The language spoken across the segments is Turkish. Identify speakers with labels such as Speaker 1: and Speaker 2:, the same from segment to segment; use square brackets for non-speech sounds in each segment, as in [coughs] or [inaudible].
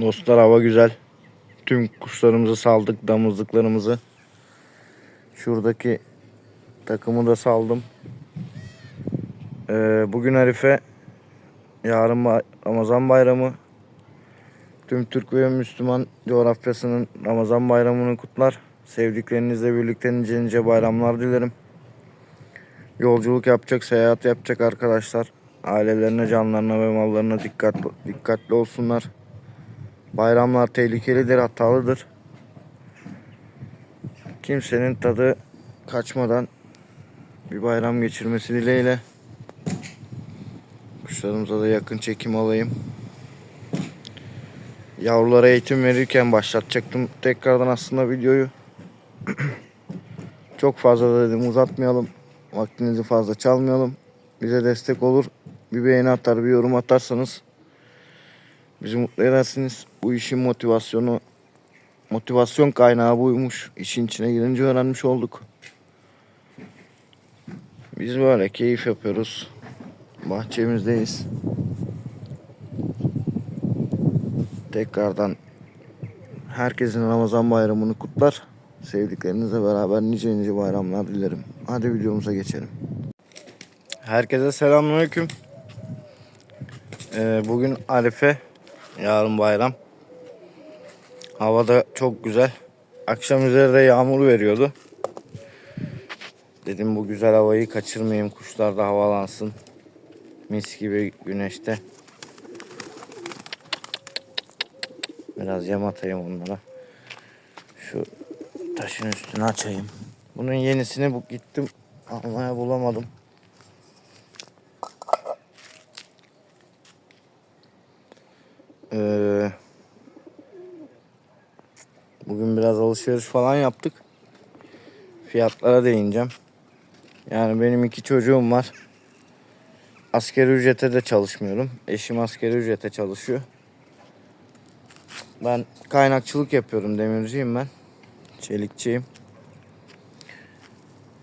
Speaker 1: Dostlar hava güzel. Tüm kuşlarımızı saldık, damızlıklarımızı. Şuradaki takımı da saldım. Ee, bugün Arife, yarın Ramazan bayramı. Tüm Türk ve Müslüman coğrafyasının Ramazan bayramını kutlar. Sevdiklerinizle birlikte nice nice bayramlar dilerim. Yolculuk yapacak, seyahat yapacak arkadaşlar. Ailelerine, canlarına ve mallarına dikkatli, dikkatli olsunlar. Bayramlar tehlikelidir, hatalıdır. Kimsenin tadı kaçmadan bir bayram geçirmesi dileğiyle. Kuşlarımıza da yakın çekim alayım. Yavrulara eğitim verirken başlatacaktım tekrardan aslında videoyu. [clears throat] Çok fazla dedim uzatmayalım. Vaktinizi fazla çalmayalım. Bize destek olur. Bir beğeni atar, bir yorum atarsanız bizi mutlu edersiniz. Bu işin motivasyonu, motivasyon kaynağı buymuş. İşin içine girince öğrenmiş olduk. Biz böyle keyif yapıyoruz. Bahçemizdeyiz. Tekrardan herkesin Ramazan bayramını kutlar. Sevdiklerinizle beraber nice nice bayramlar dilerim. Hadi videomuza geçelim. Herkese selamünaleyküm. Ee, bugün Arife, yarın bayram. Hava da çok güzel. Akşam üzeri de yağmur veriyordu. Dedim bu güzel havayı kaçırmayayım. Kuşlar da havalansın. Mis gibi güneşte. Biraz yem atayım onlara. Şu taşın üstünü açayım. Bunun yenisini bu gittim almaya bulamadım. Ee, bugün biraz alışveriş falan yaptık. Fiyatlara değineceğim. Yani benim iki çocuğum var. Askeri ücrete de çalışmıyorum. Eşim askeri ücrete çalışıyor. Ben kaynakçılık yapıyorum. Demirciyim ben. Çelikçiyim.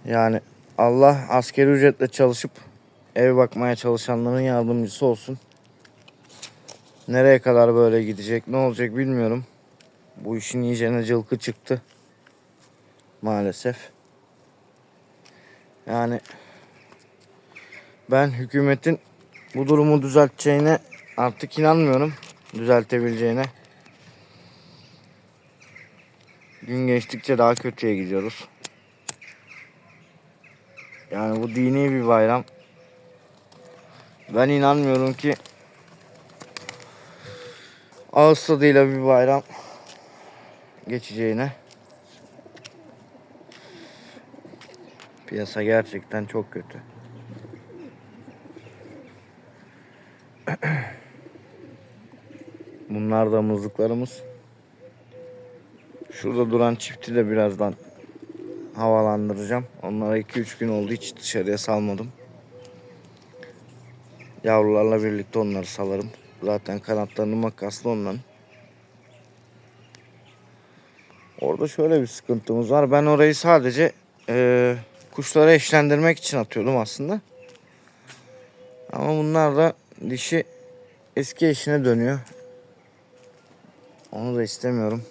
Speaker 1: Yani Allah askeri ücretle çalışıp ev bakmaya çalışanların yardımcısı olsun. Nereye kadar böyle gidecek, ne olacak bilmiyorum. Bu işin iyicene cılkı çıktı. Maalesef. Yani ben hükümetin bu durumu düzelteceğine artık inanmıyorum. Düzeltebileceğine. Gün geçtikçe daha kötüye gidiyoruz. Yani bu dini bir bayram. Ben inanmıyorum ki ağız tadıyla bir bayram geçeceğine. Piyasa gerçekten çok kötü. [clears throat] Bunlar da mızlıklarımız. Şurada duran çifti de birazdan havalandıracağım. Onlara 2-3 gün oldu hiç dışarıya salmadım. Yavrularla birlikte onları salarım. Zaten kanatlarını makaslı onların. Orada şöyle bir sıkıntımız var. Ben orayı sadece eee kuşları eşlendirmek için atıyordum aslında. Ama bunlar da dişi eski eşine dönüyor. Onu da istemiyorum.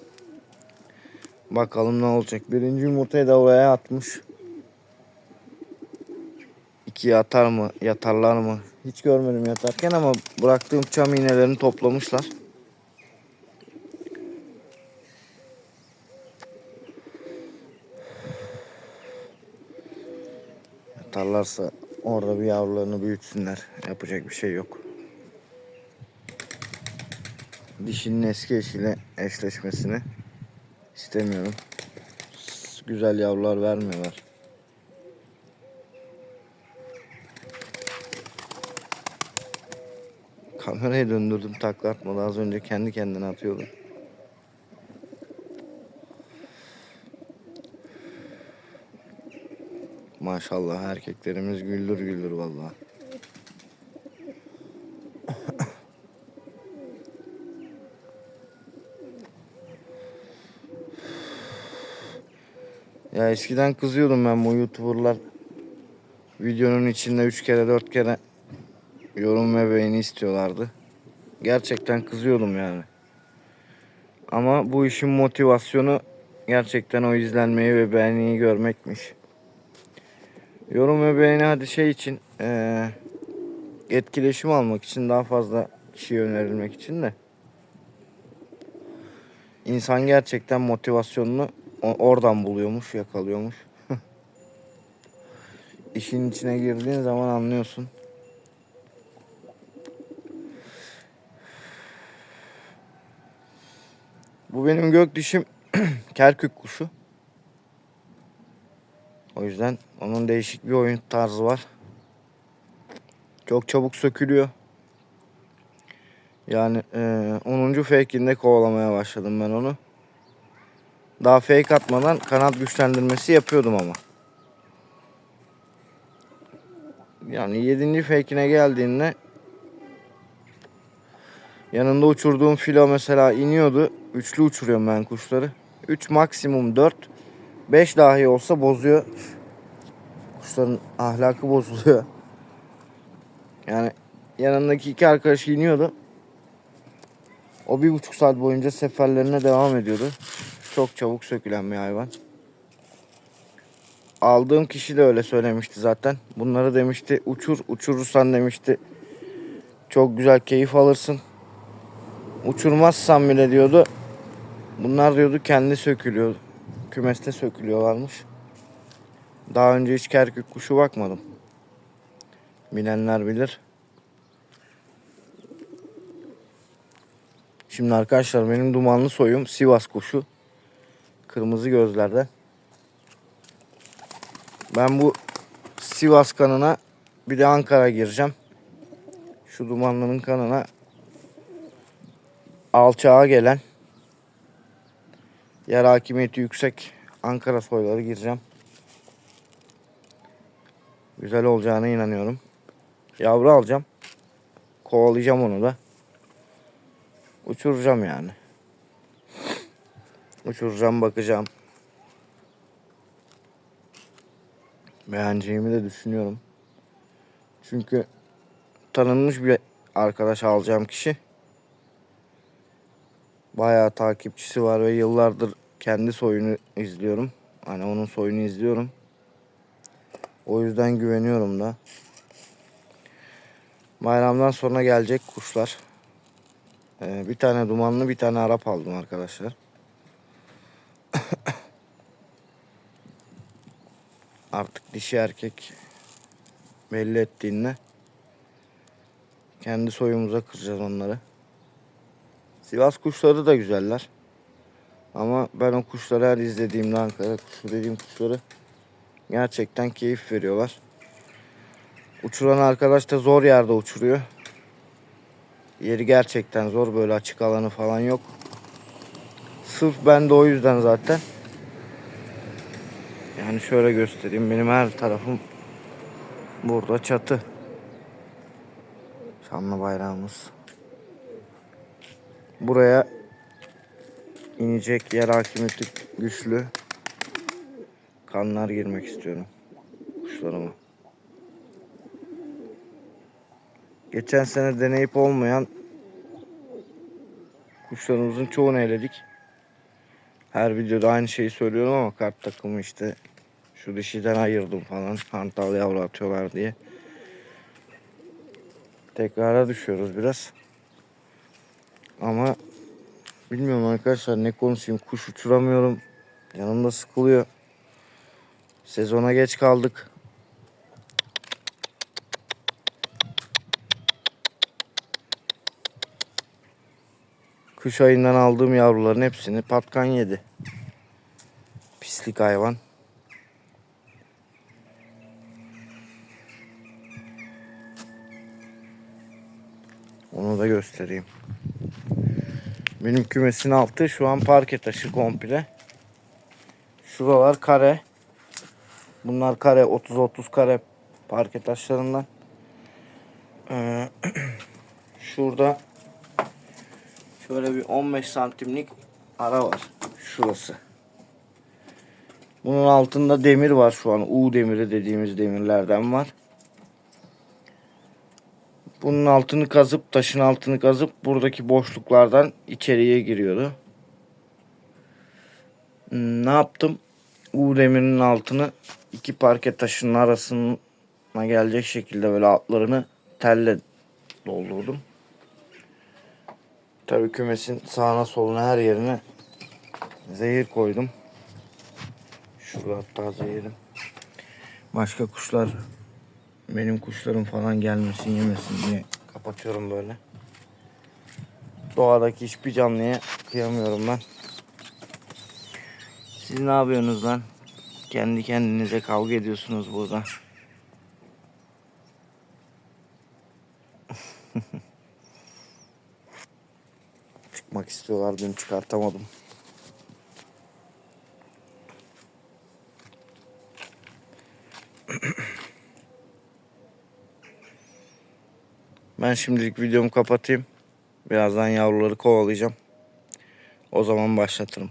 Speaker 1: Bakalım ne olacak. Birinci yumurtayı da oraya atmış. İkiye atar mı? Yatarlar mı? Hiç görmedim yatarken ama bıraktığım çam iğnelerini toplamışlar. Yatarlarsa orada bir yavrularını büyütsünler. Yapacak bir şey yok. Dişinin eski eşiyle eşleşmesini istemiyorum. Güzel yavrular vermiyorlar. Kamerayı döndürdüm takla atmadı. Az önce kendi kendine atıyordu. Maşallah erkeklerimiz güldür güldür vallahi. Ya eskiden kızıyordum ben bu youtuberlar videonun içinde 3 kere 4 kere yorum ve beğeni istiyorlardı. Gerçekten kızıyordum yani. Ama bu işin motivasyonu gerçekten o izlenmeyi ve beğeniyi görmekmiş. Yorum ve beğeni hadi şey için eee, etkileşim almak için daha fazla kişiye önerilmek için de insan gerçekten motivasyonunu oradan buluyormuş, yakalıyormuş. [laughs] İşin içine girdiğin zaman anlıyorsun. Bu benim gök dişim [clears throat] kerkük kuşu. O yüzden onun değişik bir oyun tarzı var. Çok çabuk sökülüyor. Yani eee 10. fake'inde kovalamaya başladım ben onu. Daha fake atmadan kanat güçlendirmesi yapıyordum ama. Yani 7. fake'ine geldiğinde yanında uçurduğum filo mesela iniyordu. Üçlü uçuruyorum ben kuşları. 3 maksimum 4. 5 dahi olsa bozuyor. Kuşların ahlakı bozuluyor. Yani yanındaki iki arkadaş iniyordu. O bir buçuk saat boyunca seferlerine devam ediyordu. Çok çabuk sökülen bir hayvan. Aldığım kişi de öyle söylemişti zaten. Bunları demişti uçur, uçurursan demişti. Çok güzel keyif alırsın. Uçurmazsan bile diyordu. Bunlar diyordu kendi sökülüyor. Kümeste sökülüyorlarmış. Daha önce hiç kerkük kuşu bakmadım. Bilenler bilir. Şimdi arkadaşlar benim dumanlı soyum Sivas kuşu. Kırmızı gözlerden. Ben bu Sivas kanına bir de Ankara gireceğim. Şu dumanlının kanına alçağa gelen yer hakimiyeti yüksek Ankara soyları gireceğim. Güzel olacağına inanıyorum. Yavru alacağım. Kovalayacağım onu da. Uçuracağım yani. Uçuracağım bakacağım. Beğeneceğimi de düşünüyorum. Çünkü tanınmış bir arkadaş alacağım kişi. Bayağı takipçisi var ve yıllardır kendi soyunu izliyorum. Hani onun soyunu izliyorum. O yüzden güveniyorum da. Bayramdan sonra gelecek kuşlar. Ee, bir tane dumanlı bir tane Arap aldım arkadaşlar. [coughs] Artık dişi erkek belli ettiğinde kendi soyumuza kıracağız onları. Sivas kuşları da güzeller. Ama ben o kuşları her izlediğimde Ankara kuşu dediğim kuşları gerçekten keyif veriyorlar. Uçuran arkadaş da zor yerde uçuruyor. Yeri gerçekten zor. Böyle açık alanı falan yok. Sırf ben de o yüzden zaten. Yani şöyle göstereyim. Benim her tarafım burada çatı. Şanlı bayrağımız. Buraya inecek yer hakimiyeti güçlü kanlar girmek istiyorum kuşlarıma. Geçen sene deneyip olmayan kuşlarımızın çoğunu eledik. Her videoda aynı şeyi söylüyorum ama kart takımı işte şu dişiden ayırdım falan. Hantal yavru atıyorlar diye. Tekrara düşüyoruz biraz. Ama bilmiyorum arkadaşlar ne konuşayım. Kuş uçuramıyorum. Yanımda sıkılıyor. Sezona geç kaldık. Kış ayından aldığım yavruların hepsini patkan yedi. Pislik hayvan. Onu da göstereyim. Benim kümesin altı şu an parke taşı komple. Şuralar kare. Bunlar kare 30-30 kare parke taşlarından. Ee, [clears throat] şurada şöyle bir 15 santimlik ara var. Şurası. Bunun altında demir var şu an. U demiri dediğimiz demirlerden var. Bunun altını kazıp taşın altını kazıp buradaki boşluklardan içeriye giriyordu. Ne yaptım? U demirinin altını iki parke taşının arasına gelecek şekilde böyle altlarını telle doldurdum. Tabii kümesin sağına soluna her yerine zehir koydum. Şurada hatta zehirim. Başka kuşlar benim kuşlarım falan gelmesin yemesin diye kapatıyorum böyle. Doğadaki hiçbir canlıya kıyamıyorum ben. Siz ne yapıyorsunuz lan? Kendi kendinize kavga ediyorsunuz burada. [laughs] Çıkmak istiyorlar dün çıkartamadım. [clears throat] Ben şimdilik videomu kapatayım. Birazdan yavruları kovalayacağım. O zaman başlatırım.